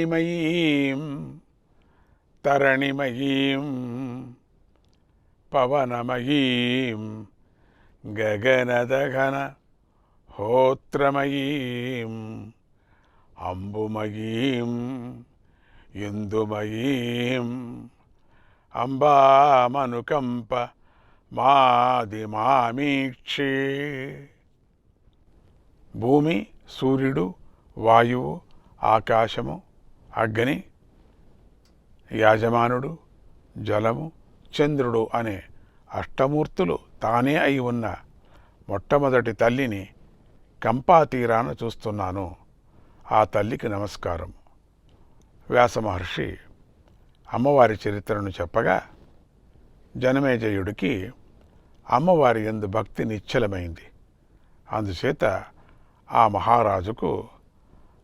తరణిమయీం తరణిమయీం పవనమయీం గగనదఘన హోత్రమయీం అంబుమయీం ఇందుమయీం అంబామనుకంప మాది మామీక్షి భూమి సూర్యుడు వాయువు ఆకాశము అగ్ని యాజమానుడు జలము చంద్రుడు అనే అష్టమూర్తులు తానే అయి ఉన్న మొట్టమొదటి తల్లిని కంపా తీరాన చూస్తున్నాను. ఆ తల్లికి నమస్కారం. వ్యాస మహర్షి అమ్మవారి చరిత్రను చెప్పగా జనమేజయుడికి అమ్మవారి ఎందు భక్తి నిశ్చలమైంది. అందుచేత ఆ మహారాజుకు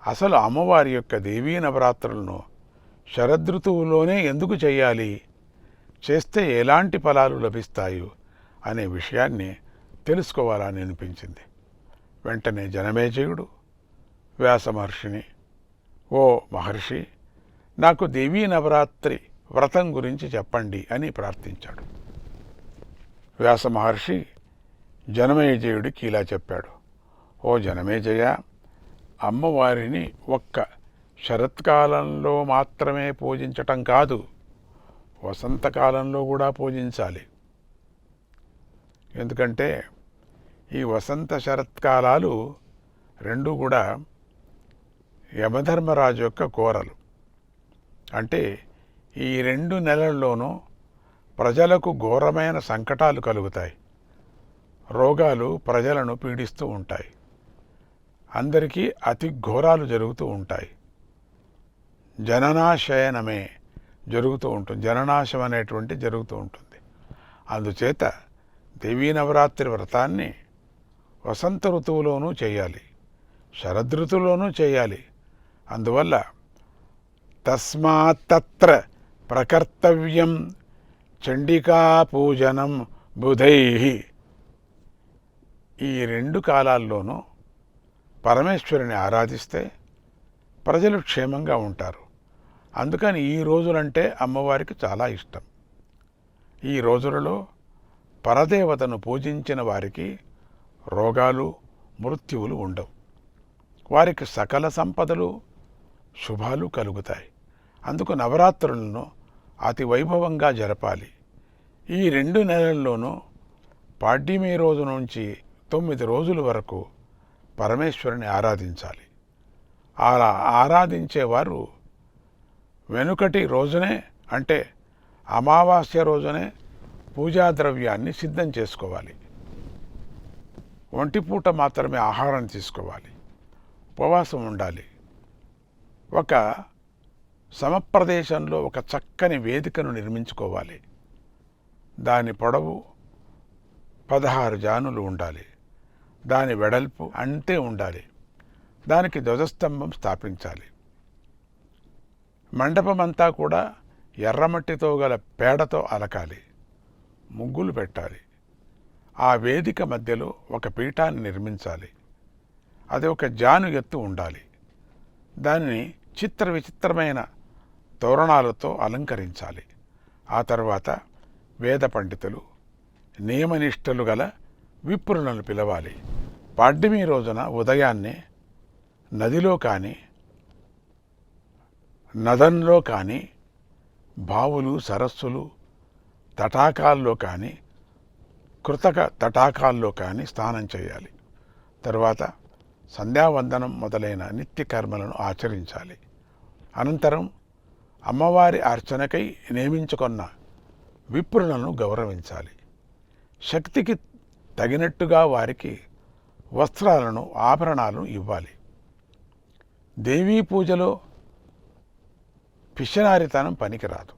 అసలు అమ్మవారి యొక్క దేవీ నవరాత్రులను శరదృతువులోనే ఎందుకు చేయాలి? చేస్తే ఎలాంటి ఫలాలు లభిస్తాయో? అనే విషయాన్ని తెలుసుకోవాలని అనిపించింది. వెంటనే జనమేజయుడు వ్యాస మహర్షిని ఓ మహర్షి నాకు దేవీ నవరాత్రి వ్రతం గురించి చెప్పండి అని ప్రార్థించాడు. వ్యాస మహర్షి జనమేజయుడికి ఇలా చెప్పాడు. ఓ జనమేజయ అమ్మవారిని ఒక్క శరత్కాలంలో మాత్రమే పూజించటం కాదు వసంతకాలంలో కూడా పూజించాలి. ఎందుకంటే ఈ వసంత శరత్కాలాలు రెండు కూడా యమధర్మరాజు యొక్క కోరలు. అంటే ఈ రెండు నెలల్లోనూ ప్రజలకు ఘోరమైన సంకటాలు కలుగుతాయి. రోగాలు ప్రజలను పీడిస్తూ ఉంటాయి. అందరికీ అతి ఘోరాలు జరుగుతూ ఉంటాయి. జననాశయనమే జరుగుతూ ఉంటుంది. జననాశం అనేటువంటి జరుగుతూ ఉంటుంది. అందుచేత దేవీ నవరాత్రి వ్రతాన్ని వసంత ఋతువులోనూ చేయాలి. శరదృతువులోనూ చేయాలి. అందువల్ల తస్మాత్త్ర ప్రకర్తవ్యం చండికా పూజనం బుధై. ఈ రెండు కాలాల్లోనూ పరమేశ్వరుని ఆరాధిస్తే ప్రజలు క్షేమంగా ఉంటారు. అందుకని ఈ రోజులంటే అమ్మవారికి చాలా ఇష్టం. ఈ రోజులలో పరదేవతను పూజించిన వారికి రోగాలు మృత్యువులు ఉండవు. వారికి సకల సంపదలు శుభాలు కలుగుతాయి. అందుకు నవరాత్రులను అతి వైభవంగా జరపాలి. ఈ రెండు నెలల్లోనూ పాడ్యమి రోజు నుంచి తొమ్మిది రోజుల వరకు పరమేశ్వరుని ఆరాధించాలి. అలా ఆరాధించేవారు వెనుకటి రోజునే అంటే అమావాస్య రోజునే పూజా ద్రవ్యాన్ని సిద్ధం చేసుకోవాలి. ఒంటిపూట మాత్రమే ఆహారం తీసుకోవాలి. ఉపవాసం ఉండాలి. ఒక సమప్రదేశంలో ఒక చక్కని వేదికను నిర్మించుకోవాలి. దాని పొడవు పదహారు జానులు ఉండాలి. దాని వెడల్పు అంతే ఉండాలి. దానికి ధ్వజస్తంభం స్థాపించాలి. మండపమంతా కూడా ఎర్రమట్టితో గల పేడతో అలకాలి. ముగ్గులు పెట్టాలి. ఆ వేదిక మధ్యలో ఒక పీఠాన్ని నిర్మించాలి. అది ఒక జాను ఎత్తు ఉండాలి. దానిని చిత్ర విచిత్రమైన తోరణాలతో అలంకరించాలి. ఆ తర్వాత వేద పండితులు నియమనిష్టలు గల విప్రులను పిలవాలి. పాడ్యమి రోజున ఉదయాన్నే నదిలో కానీ నదంలో కానీ బావులు సరస్సులు తటాకాల్లో కానీ కృతక తటాకాల్లో కానీ స్నానం చేయాలి. తర్వాత సంధ్యావందనం మొదలైన నిత్య కర్మలను ఆచరించాలి. అనంతరం అమ్మవారి అర్చనకై నియమించుకున్న విప్రులను గౌరవించాలి. శక్తికి తగినట్టుగా వారికి వస్త్రాలను ఆభరణాలను ఇవ్వాలి. దేవీ పూజలో పిషనారితనం పనికిరాదు.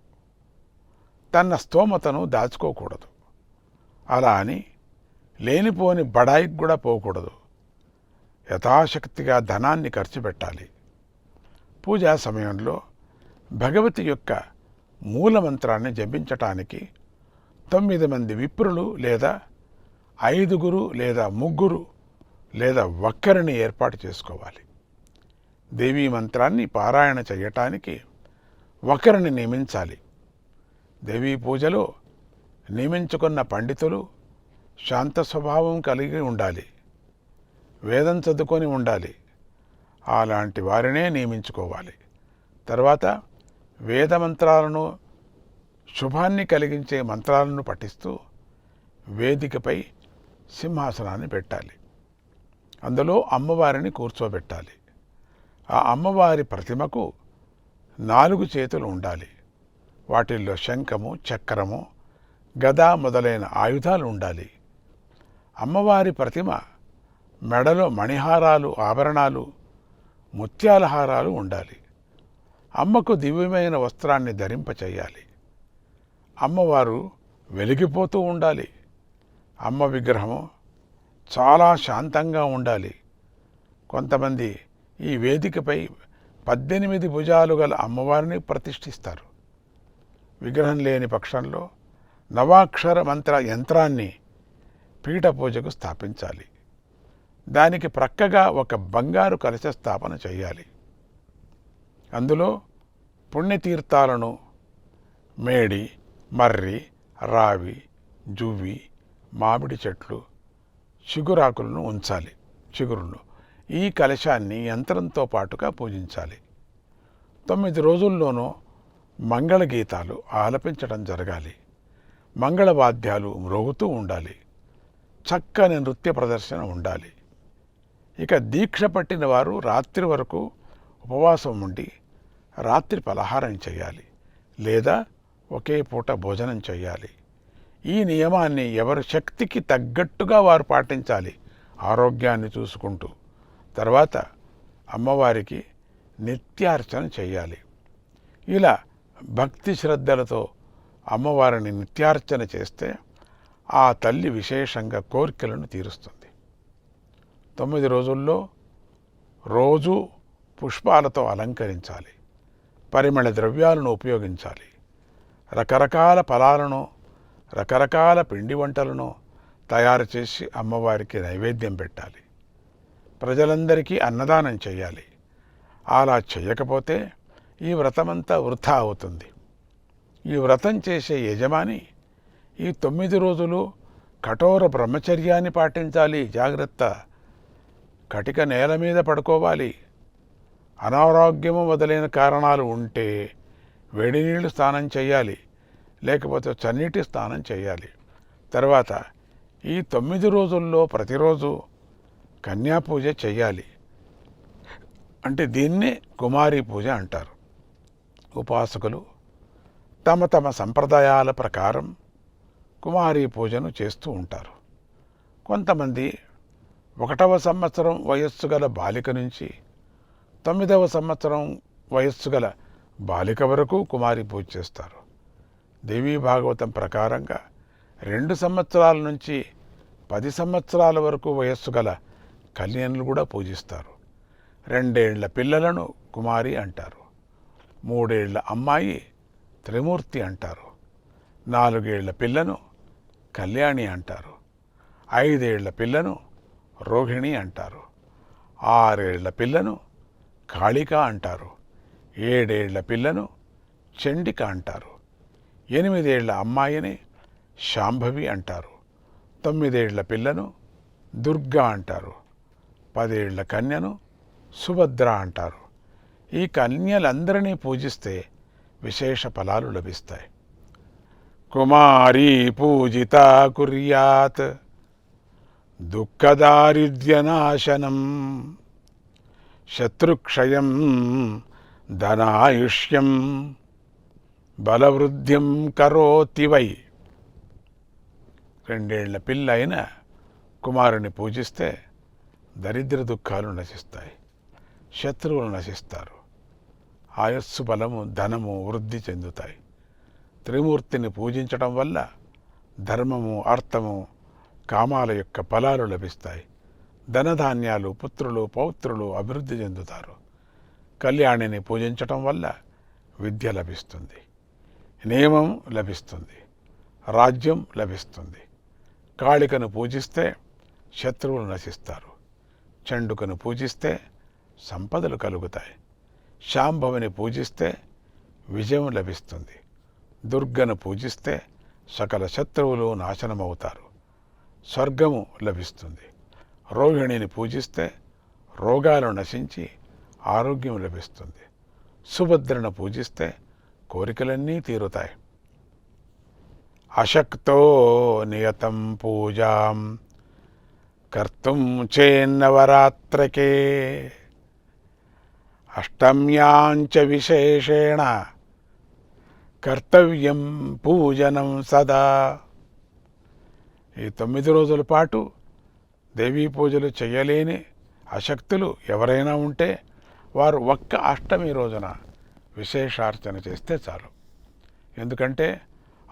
తన స్తోమతను దాచుకోకూడదు. అలా అని లేనిపోని బడాయికి కూడా పోకూడదు. యథాశక్తిగా ధనాన్ని ఖర్చు పెట్టాలి. పూజా సమయంలో భగవతి యొక్క మూలమంత్రాన్ని జపించటానికి తొమ్మిది మంది విప్రులు లేదా ఐదుగురు లేదా ముగ్గురు లేదా ఒక్కరిని ఏర్పాటు చేసుకోవాలి. దేవీ మంత్రాన్ని పారాయణ చేయటానికి ఒకరిని నియమించాలి. దేవీ పూజలో నియమించుకున్న పండితులు శాంత స్వభావం కలిగి ఉండాలి. వేదం చదువుకొని ఉండాలి. అలాంటి వారినే నియమించుకోవాలి. తర్వాత వేద మంత్రాలను శుభాన్ని కలిగించే మంత్రాలను పఠిస్తూ వేదికపై సింహాసనాన్ని పెట్టాలి. అందులో అమ్మవారిని కూర్చోబెట్టాలి. ఆ అమ్మవారి ప్రతిమకు నాలుగు చేతులు ఉండాలి. వాటిల్లో శంఖము చక్రము గద మొదలైన ఆయుధాలు ఉండాలి. అమ్మవారి ప్రతిమ మెడలో మణిహారాలు ఆభరణాలు ముత్యాల హారాలు ఉండాలి. అమ్మకు దివ్యమైన వస్త్రాన్ని ధరింపచేయాలి అమ్మవారు వెలిగిపోతూ ఉండాలి. అమ్మ విగ్రహము చాలా శాంతంగా ఉండాలి. కొంతమంది ఈ వేదికపై పద్దెనిమిది భుజాలు గల అమ్మవారిని ప్రతిష్ఠిస్తారు. విగ్రహం లేని పక్షంలో నవాక్షర మంత్ర యంత్రాన్ని పీఠ పూజకు స్థాపించాలి. దానికి ప్రక్కగా ఒక బంగారు కలశ స్థాపన చేయాలి. అందులో పుణ్యతీర్థాలను మేడి మర్రి రావి జువ్వి మామిడి చెట్లు చిగురాకులను ఉంచాలి. చిగురులో. ఈ కలశాన్ని యంత్రంతో పాటుగా పూజించాలి. తొమ్మిది రోజుల్లోనూ మంగళగీతాలు ఆలపించడం జరగాలి. మంగళవాద్యాలు మ్రోగుతూ ఉండాలి. చక్కని నృత్య ప్రదర్శన ఉండాలి. ఇక దీక్ష పట్టిన వారు రాత్రి వరకు ఉపవాసం ఉండి రాత్రి పలహారం చేయాలి. లేదా ఒకే పూట భోజనం చేయాలి. ఈ నియమాన్ని ఎవరి శక్తికి తగ్గట్టుగా వారు పాటించాలి ఆరోగ్యాన్ని చూసుకుంటూ. తర్వాత అమ్మవారికి నిత్యార్చన చేయాలి. ఇలా భక్తి శ్రద్ధలతో అమ్మవారిని నిత్యార్చన చేస్తే ఆ తల్లి విశేషంగా కోరికలను తీరుస్తుంది. తొమ్మిది రోజుల్లో రోజు పుష్పాలతో అలంకరించాలి. పరిమళ ద్రవ్యాలను ఉపయోగించాలి. రకరకాల ఫలాలను రకరకాల పిండి వంటలను తయారు చేసి అమ్మవారికి నైవేద్యం పెట్టాలి. ప్రజలందరికీ అన్నదానం చేయాలి. అలా చేయకపోతే ఈ వ్రతమంతా వృధా అవుతుంది. ఈ వ్రతం చేసే యజమాని ఈ తొమ్మిది రోజులు కఠోర బ్రహ్మచర్యాన్ని పాటించాలి. జాగ్రత్త. కటిక నేల మీద పడుకోవాలి. అనారోగ్యము మొదలైన కారణాలు ఉంటే వేడి నీళ్ళు స్నానం చేయాలి. లేకపోతే చన్నీటి స్నానం చేయాలి. తర్వాత ఈ తొమ్మిది రోజుల్లో ప్రతిరోజు కన్యాపూజ చేయాలి. అంటే దీన్నే కుమారి పూజ అంటారు. ఉపాసకులు తమ తమ సంప్రదాయాల ప్రకారం కుమారి పూజను చేస్తూ ఉంటారు. కొంతమంది ఒకటవ సంవత్సరం వయస్సు గల బాలిక నుంచి తొమ్మిదవ సంవత్సరం వయస్సు గల బాలిక వరకు కుమారి పూజ చేస్తారు. దేవీ భాగవతం ప్రకారంగా రెండు సంవత్సరాల నుంచి పది సంవత్సరాల వరకు వయస్సు గల కళ్యాణులు కూడా పూజిస్తారు. రెండేళ్ళ పిల్లలను కుమారి అంటారు. మూడేళ్ళ అమ్మాయి త్రిమూర్తి అంటారు. నాలుగేళ్ళ పిల్లను కళ్యాణి అంటారు. ఐదేళ్ళ పిల్లను రోహిణి అంటారు. ఆరేళ్ళ పిల్లను కాళిక అంటారు. ఏడేళ్ళ పిల్లను చండిక అంటారు. ఎనిమిదేళ్ల అమ్మాయిని శాంభవి అంటారు తొమ్మిదేళ్ల పిల్లను దుర్గా అంటారు పదేళ్ల కన్యను సుభద్ర అంటారు ఈ కన్యలందరినీ పూజిస్తే విశేష ఫలాలు లభిస్తాయి కుమారీ పూజిత కుర్యాత్ దుఃఖదారిద్ర్యనాశనం శత్రుక్షయం ధనాయుష్యం బలవృద్ధిం కరోతి వై. రెండేళ్ళ పిల్ల అయిన కుమారుని పూజిస్తే దరిద్ర దుఃఖాలు నశిస్తాయి. శత్రువులు నశిస్తారు. ఆయస్సు బలము ధనము వృద్ధి చెందుతాయి. త్రిమూర్తిని పూజించడం వల్ల ధర్మము అర్థము కామాల యొక్క ఫలాలు లభిస్తాయి. ధనధాన్యాలు పుత్రులు పౌత్రులు అభివృద్ధి చెందుతారు. కళ్యాణిని పూజించటం వల్ల విద్య లభిస్తుంది. నియమం లభిస్తుంది రాజ్యం లభిస్తుంది. కాళికను పూజిస్తే శత్రువులు నశిస్తారు. చండుకను పూజిస్తే సంపదలు కలుగుతాయి. శాంభవిని పూజిస్తే విజయం లభిస్తుంది. దుర్గను పూజిస్తే సకల శత్రువులు నాశనమవుతారు. స్వర్గము లభిస్తుంది. రోహిణిని పూజిస్తే రోగాలు నశించి ఆరోగ్యం లభిస్తుంది. సుభద్రను పూజిస్తే కోరికలన్నీ తీరుతాయి. అశక్తో నియతం పూజాం కర్తుం చేన్నవరాత్రకే అష్టమ్యాంచ విశేషేణ కర్తవ్యం పూజనం సదా. ఈ తొమ్మిది రోజుల పాటు దేవీ పూజలు చేయలేని అశక్తులు ఎవరైనా ఉంటే వారు ఒక్క అష్టమి రోజున విశేషార్చన చేస్తే చాలు. ఎందుకంటే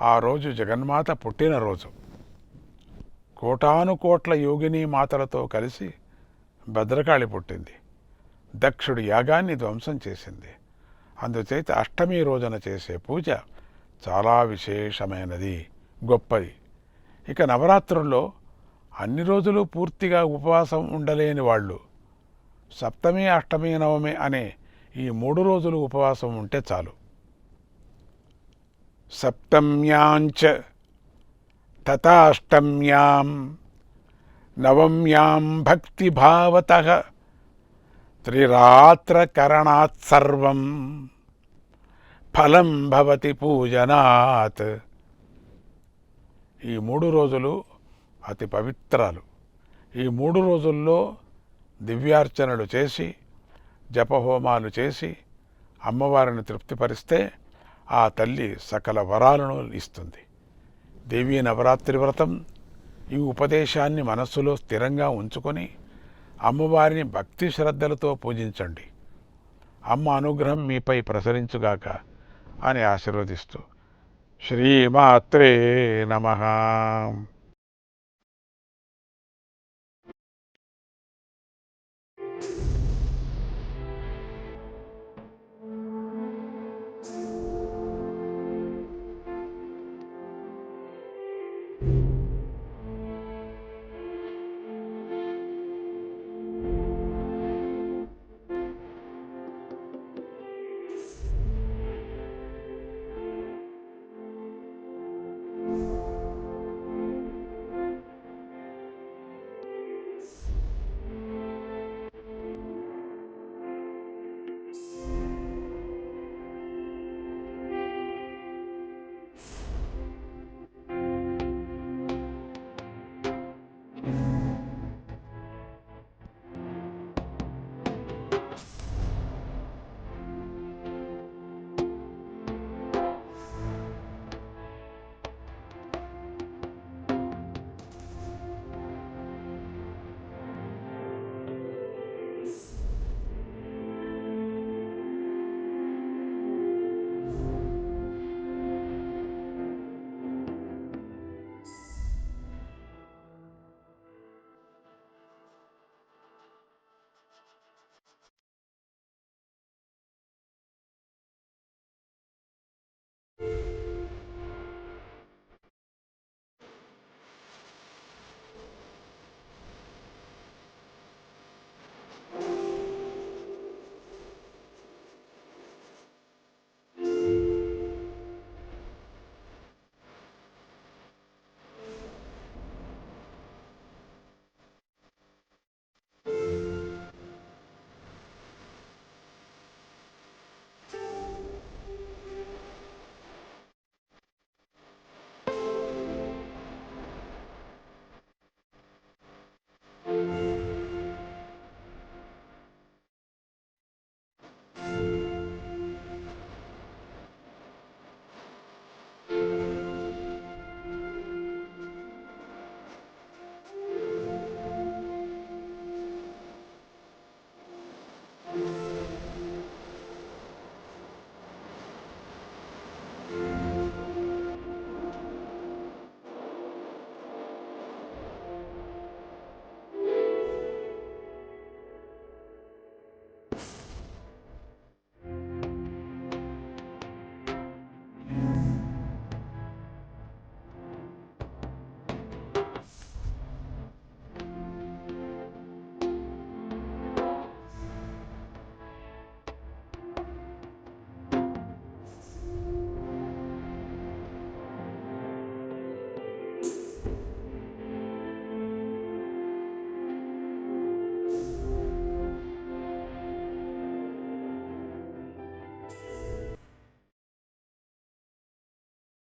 ఆ రోజు జగన్మాత పుట్టినరోజు. కోటాను కోట్ల యోగిని మాతలతో కలిసి భద్రకాళి పుట్టింది. దక్షుడు యాగాన్ని ధ్వంసం చేసింది. అందుచేత అష్టమి రోజున చేసే పూజ చాలా విశేషమైనది గొప్పది. ఇక నవరాత్రుల్లో అన్ని రోజులు పూర్తిగా ఉపవాసం ఉండలేని వాళ్ళు సప్తమి అష్టమి నవమి అనే ఈ మూడు రోజులు ఉపవాసం ఉంటే చాలు. సప్తమ్యాంచ తథాష్టమ్యాం నవమ్యాం భక్తిభావత త్రిరాత్రకరణాత్ సర్వం ఫలం భవతి పూజనాత్. ఈ మూడు రోజులు అతి పవిత్రాలు. ఈ మూడు రోజుల్లో దివ్యార్చనలు చేసి జపహోమాలు చేసి అమ్మవారిని తృప్తిపరిస్తే ఆ తల్లి సకల వరాలను ఇస్తుంది. దేవీ నవరాత్రి వ్రతం ఈ ఉపదేశాన్ని మనస్సులో స్థిరంగా ఉంచుకొని అమ్మవారిని భక్తి శ్రద్ధలతో పూజించండి. అమ్మ అనుగ్రహం మీపై ప్రసరించుగాక అని ఆశీర్వదిస్తూ శ్రీమాత్రే నమ.